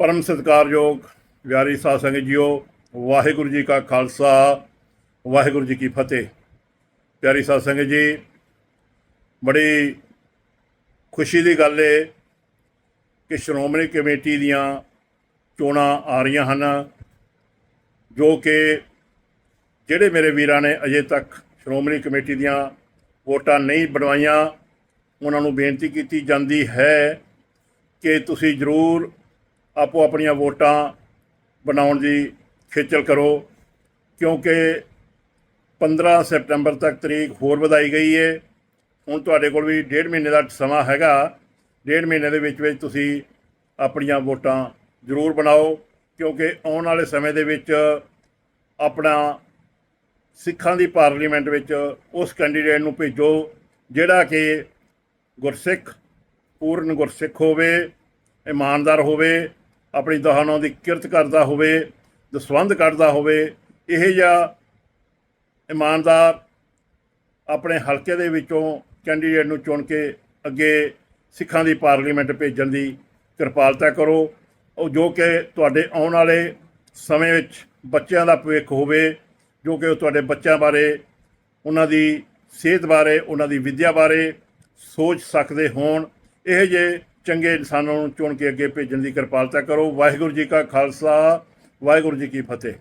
ਪਰਮ ਸਤਿਕਾਰਯੋਗ ਪਿਆਰੀ ਸਾਧ ਸੰਗਤ ਜੀਓ, ਵਾਹਿਗੁਰੂ ਜੀ ਕਾ ਖਾਲਸਾ, ਵਾਹਿਗੁਰੂ ਜੀ ਕੀ ਫਤਿਹ। ਪਿਆਰੀ ਸਾਧ ਸੰਗਤ ਜੀ, ਬੜੀ ਖੁਸ਼ੀ ਦੀ ਗੱਲ ਏ ਕਿ ਸ਼੍ਰੋਮਣੀ ਕਮੇਟੀ ਦੀਆਂ ਚੋਣਾਂ ਆ ਰਹੀਆਂ ਹਨ, ਜੋ ਕਿ ਜਿਹੜੇ ਮੇਰੇ ਵੀਰਾਂ ਨੇ ਅਜੇ ਤੱਕ ਸ਼੍ਰੋਮਣੀ ਕਮੇਟੀ ਦੀਆਂ ਵੋਟਾਂ ਨਹੀਂ ਬਣਵਾਈਆਂ, ਉਹਨਾਂ ਨੂੰ ਬੇਨਤੀ ਕੀਤੀ ਜਾਂਦੀ ਹੈ ਕਿ ਤੁਸੀਂ ਜ਼ਰੂਰ ਆਪੋ ਆਪਣੀਆਂ ਵੋਟਾਂ ਬਣਾਉਣ ਦੀ ਖੇਚਲ ਕਰੋ, ਕਿਉਂਕਿ 15 ਸੈਪਟੰਬਰ ਤੱਕ ਤਰੀਕ ਹੋਰ ਵਧਾਈ ਗਈ ਹੈ ਹੁਣ ਤੁਹਾਡੇ ਕੋਲ ਵੀ ਡੇਢ ਮਹੀਨੇ ਦਾ ਸਮਾਂ ਹੈਗਾ। ਡੇਢ ਮਹੀਨੇ ਦੇ ਵਿੱਚ ਵਿੱਚ ਤੁਸੀਂ ਆਪਣੀਆਂ ਵੋਟਾਂ ਜ਼ਰੂਰ ਬਣਾਓ, ਕਿਉਂਕਿ ਆਉਣ ਵਾਲੇ ਸਮੇਂ ਦੇ ਵਿੱਚ ਆਪਣਾ ਸਿੱਖਾਂ ਦੀ ਪਾਰਲੀਮੈਂਟ ਵਿੱਚ ਉਸ ਕੈਂਡੀਡੇਟ ਨੂੰ ਭੇਜੋ, ਜਿਹੜਾ ਕਿ ਗੁਰਸਿੱਖ, ਪੂਰਨ ਗੁਰਸਿੱਖ ਹੋਵੇ, ਇਮਾਨਦਾਰ ਹੋਵੇ। ਆਪਣੀ ਦਹਾਨਾਂ ਦੀ ਕਿਰਤ ਕਰਦਾ ਹੋਵੇ ਦਸਵੰਧ ਕੱਢਦਾ ਹੋਵੇ, ਇਹ ਜਿਹਾ ਇਮਾਨਦਾਰ ਆਪਣੇ ਹਲਕੇ ਦੇ ਵਿੱਚੋਂ ਕੈਂਡੀਡੇਟ ਨੂੰ ਚੁਣ ਕੇ ਅੱਗੇ ਸਿੱਖਾਂ ਦੀ ਪਾਰਲੀਮੈਂਟ ਭੇਜਣ ਦੀ ਕਿਰਪਾਲਤਾ ਕਰੋ। ਉਹ ਜੋ ਕਿ ਤੁਹਾਡੇ ਆਉਣ ਵਾਲੇ ਸਮੇਂ ਵਿੱਚ ਬੱਚਿਆਂ ਦਾ ਭਵਿੱਖ ਹੋਵੇ, ਜੋ ਕਿ ਉਹ ਤੁਹਾਡੇ ਬੱਚਿਆਂ ਬਾਰੇ, ਉਹਨਾਂ ਦੀ ਸਿਹਤ ਬਾਰੇ, ਉਹਨਾਂ ਦੀ ਵਿੱਦਿਆ ਬਾਰੇ ਸੋਚ ਸਕਦੇ ਹੋਣ। ਇਹ ਜੇ ਚੰਗੇ ਇਨਸਾਨਾਂ ਨੂੰ ਚੁਣ ਕੇ ਅੱਗੇ ਭੇਜਣ ਦੀ ਕਿਰਪਾਲਤਾ ਕਰੋ। ਵਾਹਿਗੁਰੂ ਜੀ ਕਾ ਖਾਲਸਾ, ਵਾਹਿਗੁਰੂ ਜੀ ਕੀ ਫਤਿਹ।